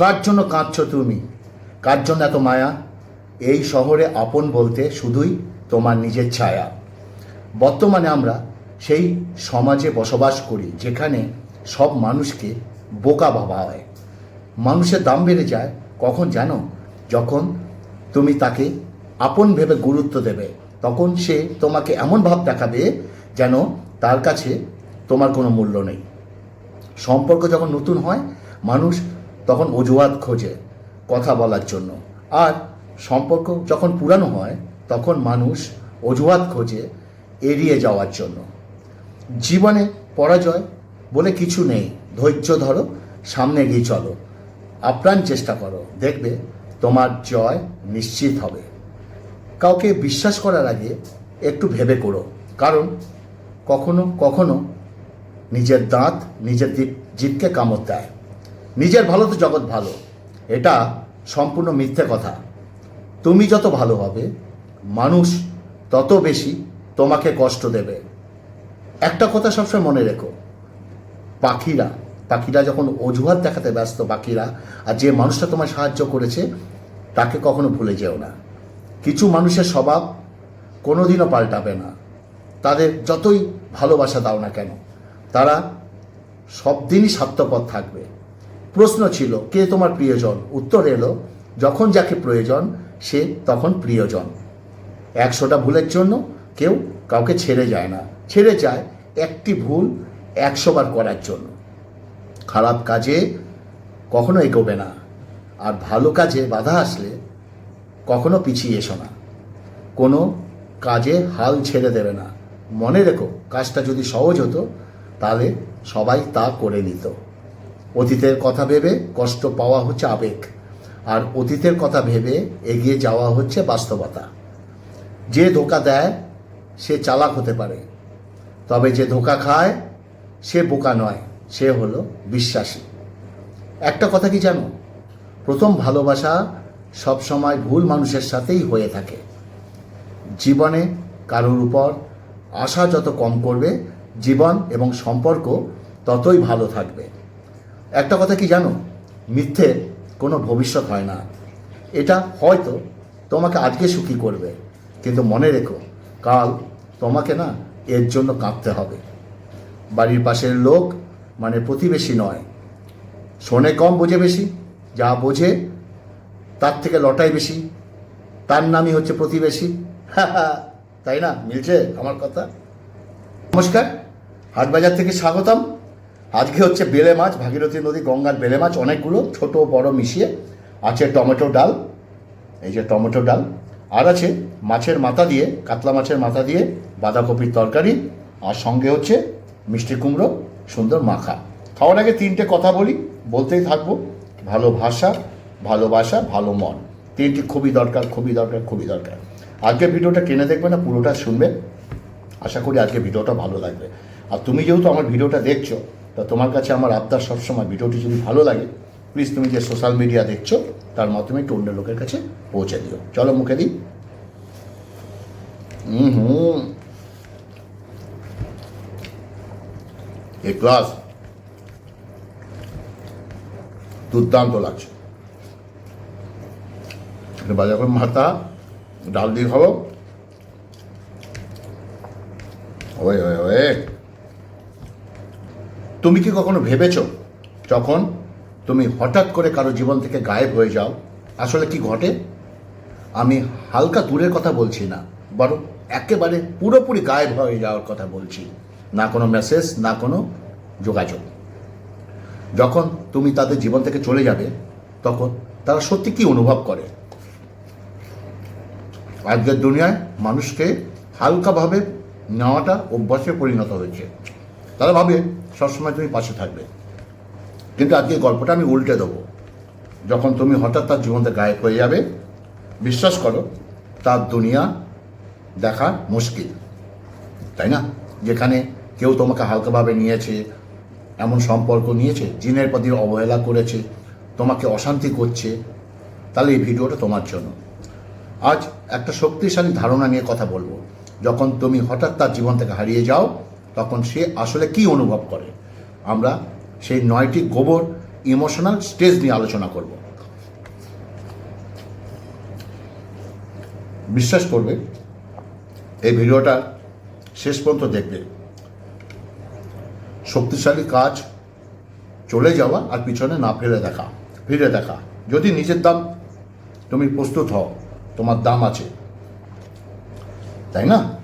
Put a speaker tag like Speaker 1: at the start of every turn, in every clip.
Speaker 1: কার জন্য কাঁদছো তুমি? কার জন্য এত মায়া? এই শহরে আপন বলতে শুধুই তোমার নিজের ছায়া। বর্তমানে আমরা সেই সমাজে বসবাস করি, যেখানে সব মানুষকে বোকা ভাবা হয়। মানুষের দাম বেড়ে যায়, কখন জানো? যখন তুমি তাকে আপন ভেবে গুরুত্ব দেবে, তখন সে তোমাকে এমন ভাব দেখাবে যেন তার কাছে তোমার কোনো মূল্য নেই। সম্পর্ক যখন নতুন হয়, মানুষ তখন অজুহাত খোঁজে কথা বলার জন্য। আর সম্পর্ক যখন পুরানো হয়, তখন মানুষ অজুহাত খোঁজে এড়িয়ে যাওয়ার জন্য। জীবনে পরাজয় বলে কিছু নেই। ধৈর্য ধরো, সামনে এগিয়ে চলো। আপ্রাণ চেষ্টা করো। দেখবে তোমার জয় নিশ্চিত হবে। কাউকে বিশ্বাস করার আগে একটু ভেবে করো। কারণ কখনো কখনো নিজের দাঁত নিজের জিতকে কামড় দেয়। নিজের ভালো তো জগৎ ভালো। এটা সম্পূর্ণ মিথ্যে কথা। তুমি যত ভালো হবে, মানুষ তত বেশি তোমাকে কষ্ট দেবে। একটা কথা সবসময় মনে রেখো। পাখিরা পাখিরা যখন অজুহাত দেখাতে ব্যস্ত, পাখিরা, আর যে মানুষটা তোমায় সাহায্য করেছে, তাকে কখনো ভুলে যেও না। কিছু মানুষের স্বভাব কোনোদিনও পাল্টাবে না। তাদের যতই ভালোবাসা দাও না কেন, তারা সব দিনই স্বার্থপর থাকবে। প্রশ্ন ছিল, কে তোমার প্রিয়জন? উত্তর এলো, যখন যাকে প্রয়োজন, সে তখন প্রিয়জন। একশোটা ভুলের জন্য কেউ কাউকে ছেড়ে যায় না। ছেড়ে যায় একটি ভুল একশো বার করার জন্য। খারাপ কাজে কখনো এগোবে না, আর ভালো কাজে বাধা আসলে কখনো পিছিয়ে এসো না। কোনো কাজে হাল ছেড়ে দেবে না। মনে রেখো, কাজটা যদি সহজ হতো, তাহলে সবাই তা করে নিত। অতীতের কথা ভেবে কষ্ট পাওয়া হচ্ছে আবেগ, আর অতীতের কথা ভেবে এগিয়ে যাওয়া হচ্ছে বাস্তবতা। যে ধোকা দেয়, সে চালাক হতে পারে। তবে যে ধোকা খায়, সে বোকা নয়, সে হলো বিশ্বাসী। একটা কথা কি জানো? প্রথম ভালোবাসা সবসময় ভুল মানুষের সাথেই হয়ে থাকে। জীবনে কারোর উপর আশা যত কম করবে, জীবন এবং সম্পর্ক ততই ভালো থাকবে। একটা কথা কি জানো? মিথ্যে কোনো ভবিষ্যৎ হয় না। এটা হয়তো তোমাকে আজকে সুখী করবে, কিন্তু মনে রেখো, কাল তোমাকে না এর জন্য কাঁদতে হবে। বাড়ির পাশের লোক মানে প্রতিবেশী নয়। শোনে কম বোঝে বেশি, যা বোঝে তার থেকে লটাই বেশি। তার নামই হচ্ছে প্রতিবেশী। তাই না? মিলছে আমার কথা? নমস্কার, হাটবাজার থেকে স্বাগতম। আজকে হচ্ছে বেলে মাছ, ভাগীরথী নদী, গঙ্গার বেলে মাছ, অনেকগুলো, ছোট, বড় মিশিয়ে। আছে টমেটো ডাল, এই যে টমেটো ডাল। আর আছে মাছের মাথা দিয়ে, কাতলা মাছের মাথা দিয়ে বাঁধাকপির তরকারি। আর সঙ্গে হচ্ছে মিষ্টি কুমড়ো, সুন্দর মাখা। খাওয়ার আগে তিনটে কথা বলি, বলতেই থাকব। ভালো ভাষা ভালোবাসা ভালো মন। তিনটি খুবই দরকার খুবই দরকার খুবই দরকার। আজকে ভিডিওটা কিনে দেখবে না, পুরোটা শুনবে। আশা করি আজকে ভিডিওটা ভালো লাগবে। আর তুমি যেহেতু আমার ভিডিওটা দেখছ তা তোমার কাছে আমার আবদার সবসময়, ভিডিওটি যদি ভালো লাগে প্লিজ তুমি যে সোশ্যাল মিডিয়া দেখছ, তার মাধ্যমে একটু অন্য লোকের কাছে পৌঁছে দিও। চলো মুখে দিই। হুম এই ক্লাস দুর্দান্ত লাগছে। বাজার করে মাথা, ডাল দিয়ে খাব। ওয়ে ওয়ে ওয়ে। তুমি কি কখনো ভেবেছ যখন তুমি হঠাৎ করে কারও জীবন থেকে গায়েব হয়ে যাও, আসলে কি ঘটে? আমি হালকা দূরের কথা বলছি না, বরং একেবারে পুরোপুরি গায়েব হয়ে যাওয়ার কথা বলছি। না কোনো মেসেজ না কোনো যোগাযোগ। যখন তুমি তাদের জীবন থেকে চলে যাবে, তখন তারা সত্যি কি অনুভব করে? আজকের দুনিয়ায় মানুষকে হালকাভাবে নেওয়াটা অভ্যাসে পরিণত হয়েছে। তারা ভাবে সবসময় তুমি পাশে থাকবে। কিন্তু আজকে গল্পটা আমি উল্টে দেবো। যখন তুমি হঠাৎ তার জীবন থেকে গায়েব হয়ে যাবে, বিশ্বাস করো, তার দুনিয়া দেখা মুশকিল। তাই না? যেখানে কেউ তোমাকে হালকাভাবে নিয়েছে, এমন সম্পর্ক নিয়েছে, জিনের প্রতি অবহেলা করেছে, তোমাকে অশান্তি করছে। তাহলে এই ভিডিওটা তোমার জন্য। আজ একটা শক্তিশালী ধারণা নিয়ে কথা বলব। যখন তুমি হঠাৎ তার জীবন থেকে হারিয়ে যাও তখন সে আসলে কি অনুভব করে? আমরা সেই নয়টি গোবর ইমোশনাল স্টেজ নিয়ে আলোচনা করব। বিশ্বাস করবে, এই ভিডিওটা শেষ পর্যন্ত দেখবে। শক্তিশালী কাজ, চলে যাওয়া আর পিছনে না ফিরে দেখা ফিরে দেখা। যদি নিজের দাম তুমি প্রস্তুত হও, তোমার দাম আছে। তাই না?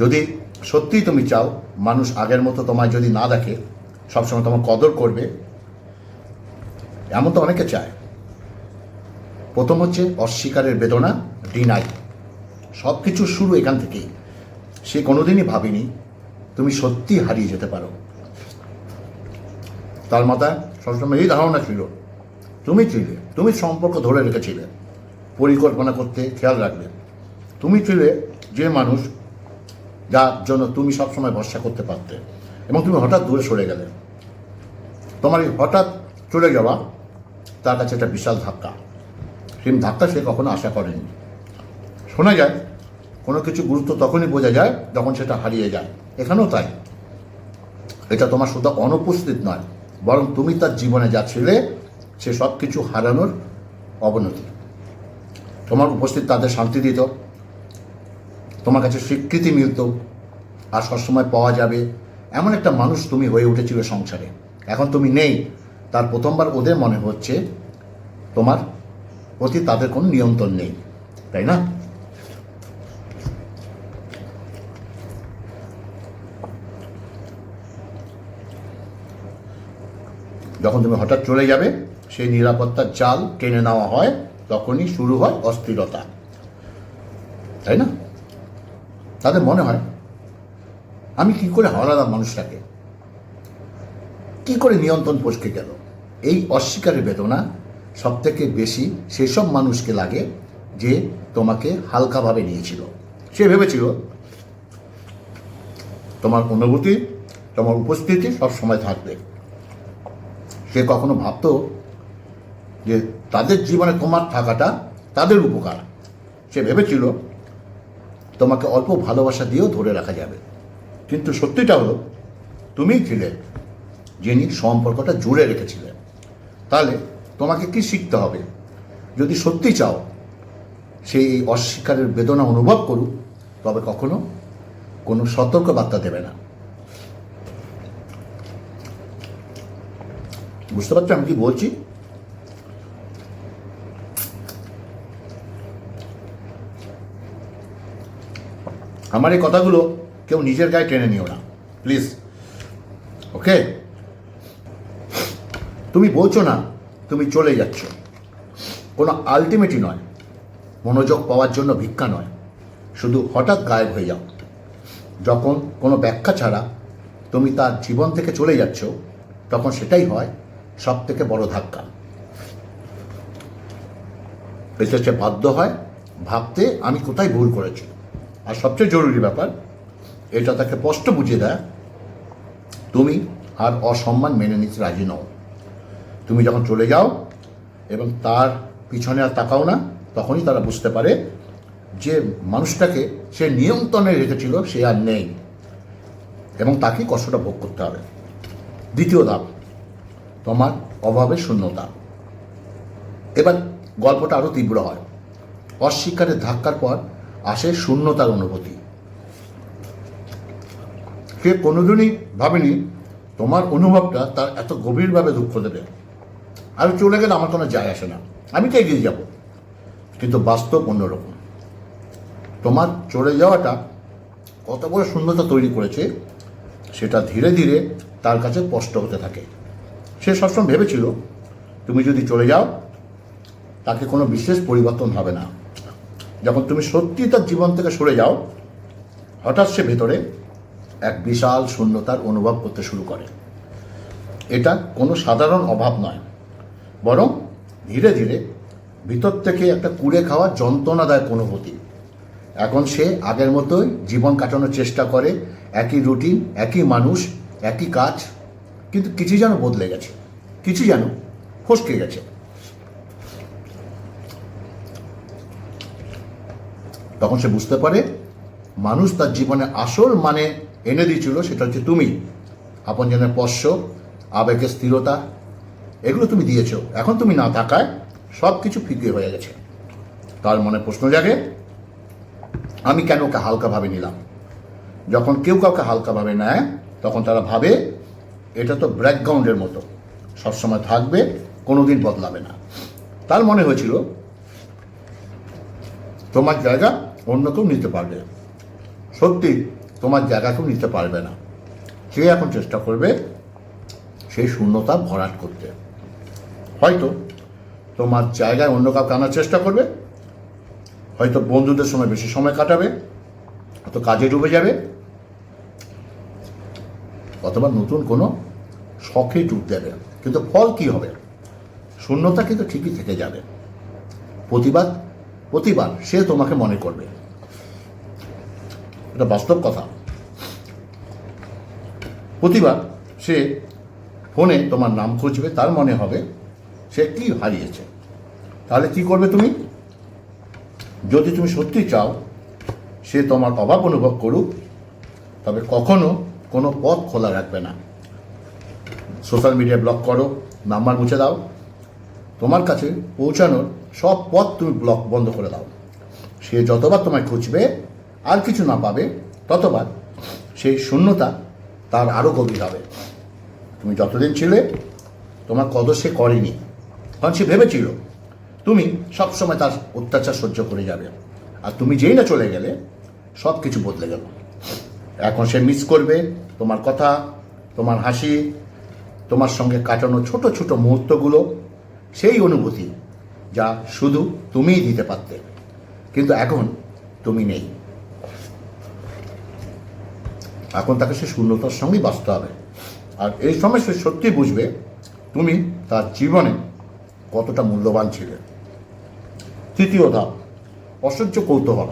Speaker 1: যদি সত্যিই তুমি চাও, মানুষ আগের মতো তোমায় যদি না দেখে, সবসময় তোমার কদর করবে, এমন তো অনেকে চায়। প্রথম হচ্ছে অস্বীকারের বেদনা ডিনাই সব কিছু শুরু এখান থেকেই। সে কোনোদিনই ভাবিনি তুমি সত্যি হারিয়ে যেতে পারো। তার মাথায় সবসময় এই ধারণা ছিল, তুমি ছিলে তুমি সম্পর্ক ধরে রেখেছিলে, পরিকল্পনা করতে খেয়াল রাখবে। তুমি ছিলে যে মানুষ যার জন্য তুমি সবসময় ভরসা করতে পারতে। এবং তুমি হঠাৎ দূরে সরে গেলে। তোমার এই হঠাৎ চলে যাওয়া তার কাছে একটা বিশাল ধাক্কা। সেই ধাক্কা সে কখনো আশা করেনি। শোনা যায়, কোনো কিছু গুরুত্ব তখনই বোঝা যায় যখন সেটা হারিয়ে যায়। এখানেও তাই। এটা তোমার শুধু অনুপস্থিত নয়, বরং তুমি তার জীবনে যা ছিলে, সে সব কিছু হারানোর অবনতি। তোমার উপস্থিত তাদের শান্তি দিত। তোমার কাছে স্বীকৃতি মিলত আর সবসময় পাওয়া যাবে। এমন একটা মানুষ তুমি হয়ে উঠেছিল সংসারে। এখন তুমি নেই। তার প্রথমবার ওদের মনে হচ্ছে তোমার প্রতি তাদের কোনো নিয়ন্ত্রণ নেই। তাই না? যখন তুমি হঠাৎ চলে যাবে, সেই নিরাপত্তার জাল টেনে নেওয়া হয়, তখনই শুরু হয় অস্থিরতা। তাই না? তাদের মনে হয়, আমি কি করে হারালাম মানুষটাকে, কি করে নিয়ন্ত্রণ পচকে গেল? এই অস্বীকারের বেদনা সব থেকে বেশি সেসব মানুষকে লাগে যে তোমাকে হালকাভাবে নিয়েছিল। সে ভেবেছিল, তোমার অনুভূতি, তোমার উপস্থিতি সব সময় থাকবে। সে কখনো ভাবতো যে তাদের জীবনে তোমার থাকাটা তাদের উপকার। সে ভেবেছিল তোমাকে অল্প ভালোবাসা দিয়েও ধরে রাখা যাবে। কিন্তু সত্যিটা হলো তুমিই ছিলে যিনি সম্পর্কটা জুড়ে রেখেছিলেন। তাহলে তোমাকে কি শিখতে হবে? যদি সত্যি চাও, সেই অস্বীকারের বেদনা অনুভব করুক তবে কখনো কোনো সতর্ক বার্তা দেবে না। বুঝতে পারছ আমি কি বলছি? আমার এই কথাগুলো কেউ নিজের গায়ে টেনে নিও না। প্লিজ ওকে তুমি বলছো না, তুমি চলে যাচ্ছ। কোনো আলটিমেটই নয়। মনোযোগ পাওয়ার জন্য ভিক্ষা নয়। শুধু হঠাৎ গায়েব হয়ে যাও। যখন কোনো ব্যাখ্যা ছাড়া তুমি তার জীবন থেকে চলে যাচ্ছ, তখন সেটাই হয় সব থেকে বড় ধাক্কা। এতে সে বাধ্য হয়, ভাবতে আমি কোথায় ভুল করেছি। আর সবচেয়ে জরুরি ব্যাপার, এটা তাকে স্পষ্ট বুঝিয়ে দেয়, তুমি আর অসম্মান মেনে নিতে রাজি নও। তুমি যখন চলে যাও এবং তার পিছনে আর তাকাও না, তখনই তারা বুঝতে পারে যে মানুষটাকে সে নিয়ন্ত্রণে রেখেছিল, সে আর নেই এবং তাকে কষ্টটা ভোগ করতে হবে। দ্বিতীয় ধাপ, তোমার অভাবের শূন্যতা। এবার গল্পটা আরও তীব্র হয়। অস্বীকারের ধাক্কার পর আসে শূন্যতার অনুভূতি। সে কোনোদিনই ভাবেনি তোমার অনুভবটা তার এত গভীরভাবে দুঃখ দেবে। আর চলে গেলে আমার কোনো যায় আসে না। আমি তো এগিয়ে যাব, কিন্তু বাস্তব অন্যরকম। তোমার চলে যাওয়াটা কত বড় শূন্যতা তৈরি করেছে, সেটা ধীরে ধীরে তার কাছে স্পষ্ট হতে থাকে। সে সবসময় ভেবেছিল, তুমি যদি চলে যাও, তাকে কোনো বিশেষ পরিবর্তন হবে না। যখন তুমি সত্যি তার জীবন থেকে সরে যাও, হঠাৎ সে ভেতরে এক বিশাল শূন্যতার অনুভব করতে শুরু করে। এটা কোনো সাধারণ অভাব নয়, বরং ধীরে ধীরে ভিতর থেকে একটা কুড়ে খাওয়া যন্ত্রণাদায়ক অনুভূতি। এখন সে আগের মতোই জীবন কাটানোর চেষ্টা করে, একই রুটিন, একই মানুষ, একই কাজ, কিন্তু কিছু যেন বদলে গেছে, কিছু যেন ফসকে গেছে। তখন সে বুঝতে পারে, মানুষ তার জীবনে আসল মানে এনে দিয়েছিল সেটা হচ্ছে তুমি। আপন আপনজনের স্পর্শ আবেগের স্থিরতা, এগুলো তুমি দিয়েছ। এখন তুমি না থাকায় সব কিছু ফিকে হয়ে গেছে। তার মনে প্রশ্ন জাগে, আমি কেন ওকে হালকাভাবে নিলাম? যখন কেউ কাউকে হালকাভাবে নেয়, তখন তারা ভাবে, এটা তো ব্যাকগ্রাউন্ডের মতো। সবসময় থাকবে কোনো দিন বদলাবে না। তার মনে হয়েছিল, তোমার জায়গা অন্য কেউ নিতে পারবে। সত্যি, তোমার জায়গা কেউ নিতে পারবে না। সে এখন চেষ্টা করবে সেই শূন্যতা ভরাট করতে? হয়তো তোমার জায়গায় অন্য কাউকে আনার চেষ্টা করবে, হয়তো বন্ধুদের সময় বেশি সময় কাটাবে, হয়তো কাজে ডুবে যাবে, অথবা নতুন কোনো শখে ডুব দেবে। কিন্তু ফল কি হবে? শূন্যতা কিন্তু ঠিকই থেকে যাবে। প্রতিবাদ প্রতিবার সে তোমাকে মনে করবে। এটা বাস্তব কথা। প্রতিবার সে ফোনে তোমার নাম খুঁজবে, তার মনে হবে সে কি হারিয়েছে। তাহলে কি করবে তুমি? যদি তুমি সত্যি চাও, সে তোমার অভাব অনুভব করুক, তবে কখনো কোনো পথ খোলা রাখবে না। সোশ্যাল মিডিয়া ব্লক করো, নাম্বার মুছে দাও। তোমার কাছে পৌঁছানোর সব পথ তুমি ব্লক বন্ধ করে দাও। সে যতবার তোমায় খুঁজবে, আর কিছু না পাবে, ততবার সেই শূন্যতা তার আরও গভীর হবে। তুমি যতদিন ছিলে, তোমার কদর সে করেনি। কারণ সে ভেবেছিল, তুমি সবসময় তার অত্যাচার সহ্য করে যাবে। আর তুমি যেই না চলে গেলে সব কিছু বদলে গেল। এখন সে মিস করবে তোমার কথা, তোমার হাসি, তোমার সঙ্গে কাটানো ছোট ছোট মুহূর্তগুলো, সেই অনুভূতি যা শুধু তুমিই দিতে পারতে। কিন্তু এখন তুমি নেই। এখন তাকে সে শূন্যতার সঙ্গেই বাঁচতে হবে। আর এই সময় সে সত্যি বুঝবে তুমি তার জীবনে কতটা মূল্যবান ছিলে। তৃতীয় ধাপ, অসহ্য কৌতূহল।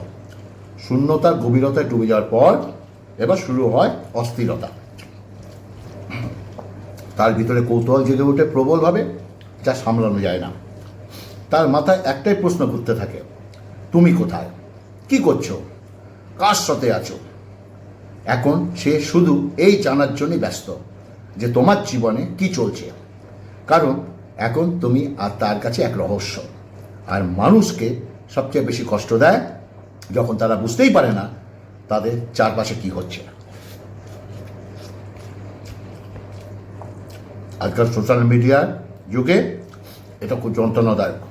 Speaker 1: শূন্যতার গভীরতায় ডুবে যাওয়ার পর এবার শুরু হয় অস্থিরতা। তার ভিতরে কৌতূহল জেগে ওঠে প্রবলভাবে, যা সামলানো যায় না। তার মাথায় একটাই প্রশ্ন ঘুরতে থাকে, তুমি কোথায়? কি করছ? কার সাথে আছো? এখন সে শুধু এই জানার জন্যই ব্যস্ত যে তোমার জীবনে কি চলছে। কারণ এখন তুমি আর তার কাছে এক রহস্য। আর মানুষকে সবচেয়ে বেশি কষ্ট দেয় যখন তারা বুঝতেই পারে না তাদের চারপাশে কি হচ্ছে। আজকাল সোশ্যাল মিডিয়ার যুগে এটা খুব যন্ত্রণাদায়ক।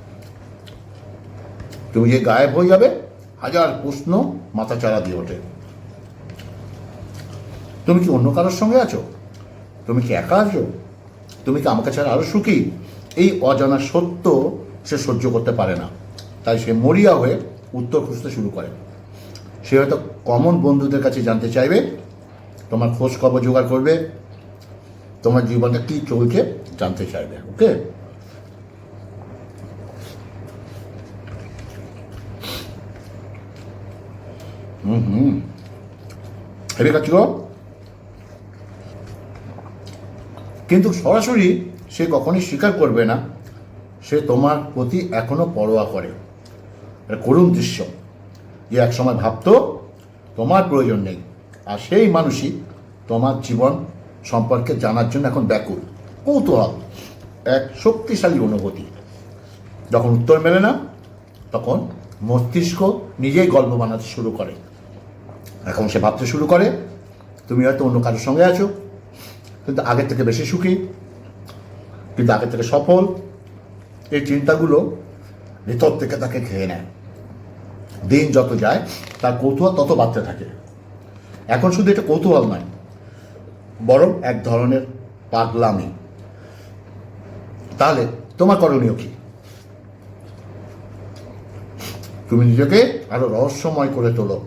Speaker 1: তুমি যে গায়েব হয়ে যাবে, হাজার প্রশ্ন মাথা চারা দিয়ে ওঠে। তুমি কি অন্য কারোর সঙ্গে আছো? তুমি কি একা আছো? তুমি কি আমাকে ছাড়া আরও সুখী? এই অজানা সত্য সে সহ্য করতে পারে না। তাই সে মরিয়া হয়ে উত্তর খুঁজতে শুরু করে। সে হয়তো কমন বন্ধুদের কাছে জানতে চাইবে, তোমার খোঁজ খবর জোগাড় করবে, তোমার জীবনটা কি চলছে জানতে চাইবে ওকে হুম হেবে কাজ কিন্তু সরাসরি সে কখনই স্বীকার করবে না। সে তোমার প্রতি এখনও পরোয়া করে। করুণ দৃশ্য। যে এক সময় ভাবতো, তোমার প্রয়োজন নেই। আর সেই মানুষই তোমার জীবন সম্পর্কে জানার জন্য এখন ব্যাকুল, কৌতূহল, এক শক্তিশালী অনুভূতি। যখন উত্তর মেলে না, তখন মস্তিষ্ক নিজেই গল্প বানাতে শুরু করে। এখন সে ভাবতে শুরু করে, তুমি হয়তো অন্য কারোর সঙ্গে আছো, কিন্তু আগের থেকে বেশি সুখী, কিন্তু আগের থেকে সফল। এই চিন্তাগুলো ভিতর থেকে তাকে খেয়ে নেয়। দিন যত যায়, তার কৌতূহল তত বাড়তে থাকে। এখন শুধু এটা কৌতূহল নয়, বরং এক ধরনের পাগলামি। তাহলে তোমার করণীয় কি? তুমি নিজেকে আরও রহস্যময় করে তোলো।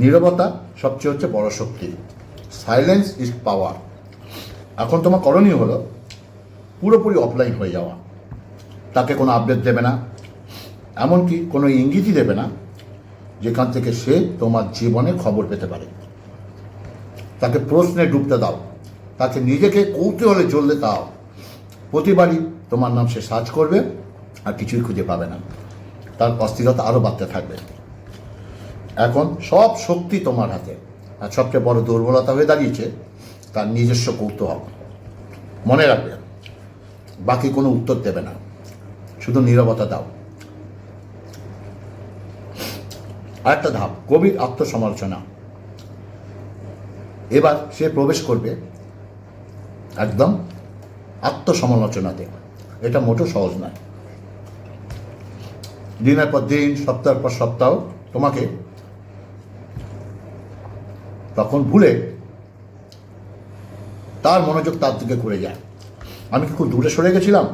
Speaker 1: নীরবতা সবচেয়ে হচ্ছে বড় শক্তি। সাইলেন্স ইজ পাওয়ার এখন তোমার করণীয় হলো পুরোপুরি অফলাইন হয়ে যাওয়া। তাকে কোনো আপডেট দেবে না, এমনকি কোনো ইঙ্গিতই দেবে না, যেখান থেকে সে তোমার জীবনে খবর পেতে পারে। তাকে প্রশ্নে ডুবতে দাও, তাকে নিজেকে কৌতূহলে জ্বলতে দাও। প্রতিবারই তোমার নাম সে সার্চ করবে আর কিছুই খুঁজে পাবে না। তার অস্থিরতা আরও বাড়তে থাকবে। এখন সব শক্তি তোমার হাতে। আর সবচেয়ে বড় দুর্বলতা হয়ে দাঁড়িয়েছে তার নিজস্ব কৌতূহল। মনে রাখবে, বাকি কোনো উত্তর দেবে না। শুধু নীরবতা দাও। আরেকটা ধাপ, গভীর আত্মসমালোচনা। এবার সে প্রবেশ করবে একদম আত্মসমালোচনাতে। এটা মোটেও সহজ নয়। দিনের পর দিন, সপ্তাহের পর সপ্তাহ তোমাকে তখন ভুলে তার মনোযোগ তার দিকে ঘুরে যায়। আমি কি খুব দূরে সরে গেছিলাম?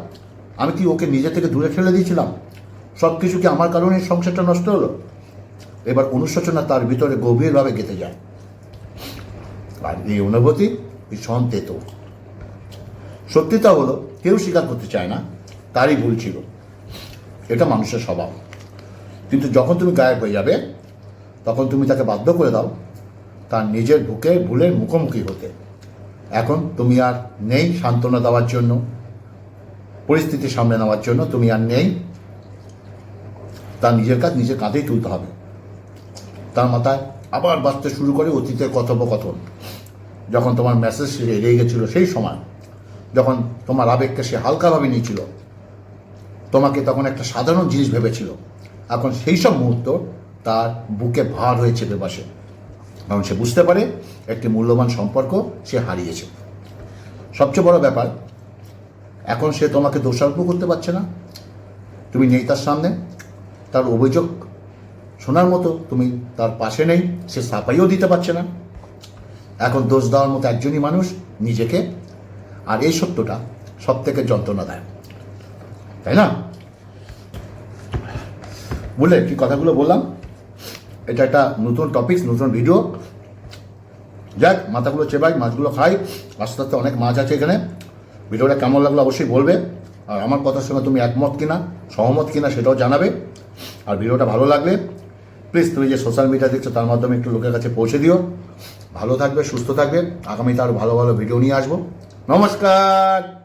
Speaker 1: আমি কি ওকে নিজে থেকে দূরে ফেলে দিয়েছিলাম? সব কিছু কি আমার কারণে সংসারটা নষ্ট হলো? এবার অনুশোচনা তার ভিতরে গভীরভাবে গেঁথে যায়। আর এই অনুভূতি ভীষণ তেতো। সত্যিটা হলো, কেউ স্বীকার করতে চায় না, তারই ভুল ছিল। এটা মানুষের স্বভাব। কিন্তু যখন তুমি গায়েব হয়ে যাবে, তখন তুমি তাকে বাধ্য করে দাও তার নিজের বুকে ভুলের মুখোমুখি হতে। এখন তুমি আর নেই সান্ত্বনা দেওয়ার জন্য। পরিস্থিতি সামলে নেওয়ার জন্য তুমি আর নেই। তার নিজের কাজ নিজের কাঁধেই তুলতে হবে। তার মাথায় আবার বাঁচতে শুরু করে অতীতের কথোপকথন। যখন তোমার মেসেজ সে এড়িয়ে গেছিল সেই সময়, যখন তোমার আবেগকে সে হালকাভাবে নিয়েছিল, তোমাকে তখন একটা সাধারণ জিনিস ভেবেছিল। এখন সেই সব মুহূর্ত তার বুকে ভার হয়ে চেপে কারণ সে বুঝতে পারে একটি মূল্যবান সম্পর্ক সে হারিয়েছে। সবচেয়ে বড় ব্যাপার, এখন সে তোমাকে দোষারোপ করতে পারছে না। তুমি নেই তার সামনে। তার অভিযোগ শোনার মতো তুমি তার পাশে নেই, সে সাফাইও দিতে পারছে না। এখন দোষ দেওয়ার মতো একজনই মানুষ নিজেকে, আর এই সত্যটা সব থেকে যন্ত্রণা দেয় তাই না? বলে, কি কথাগুলো বললাম? এটা একটা নতুন টপিক নতুন ভিডিও যাক, মাথাগুলো চেবাই, মাছগুলো খাই। আস্তে আস্তে অনেক মাছ আছে এখানে। ভিডিওটা কেমন লাগল অবশ্যই বলবে। আর আমার কথার সঙ্গে তুমি একমত কিনা, সহমত কিনা সেটাও জানাবে। আর ভিডিওটা ভালো লাগলে প্লিজ তুমি যে সোশ্যাল মিডিয়া দেখছ তার মাধ্যমে একটু লোকের কাছে পৌঁছে দিও। ভালো থাকবে, সুস্থ থাকবে। আগামীতে আরও ভালো ভালো ভিডিও নিয়ে আসব। নমস্কার!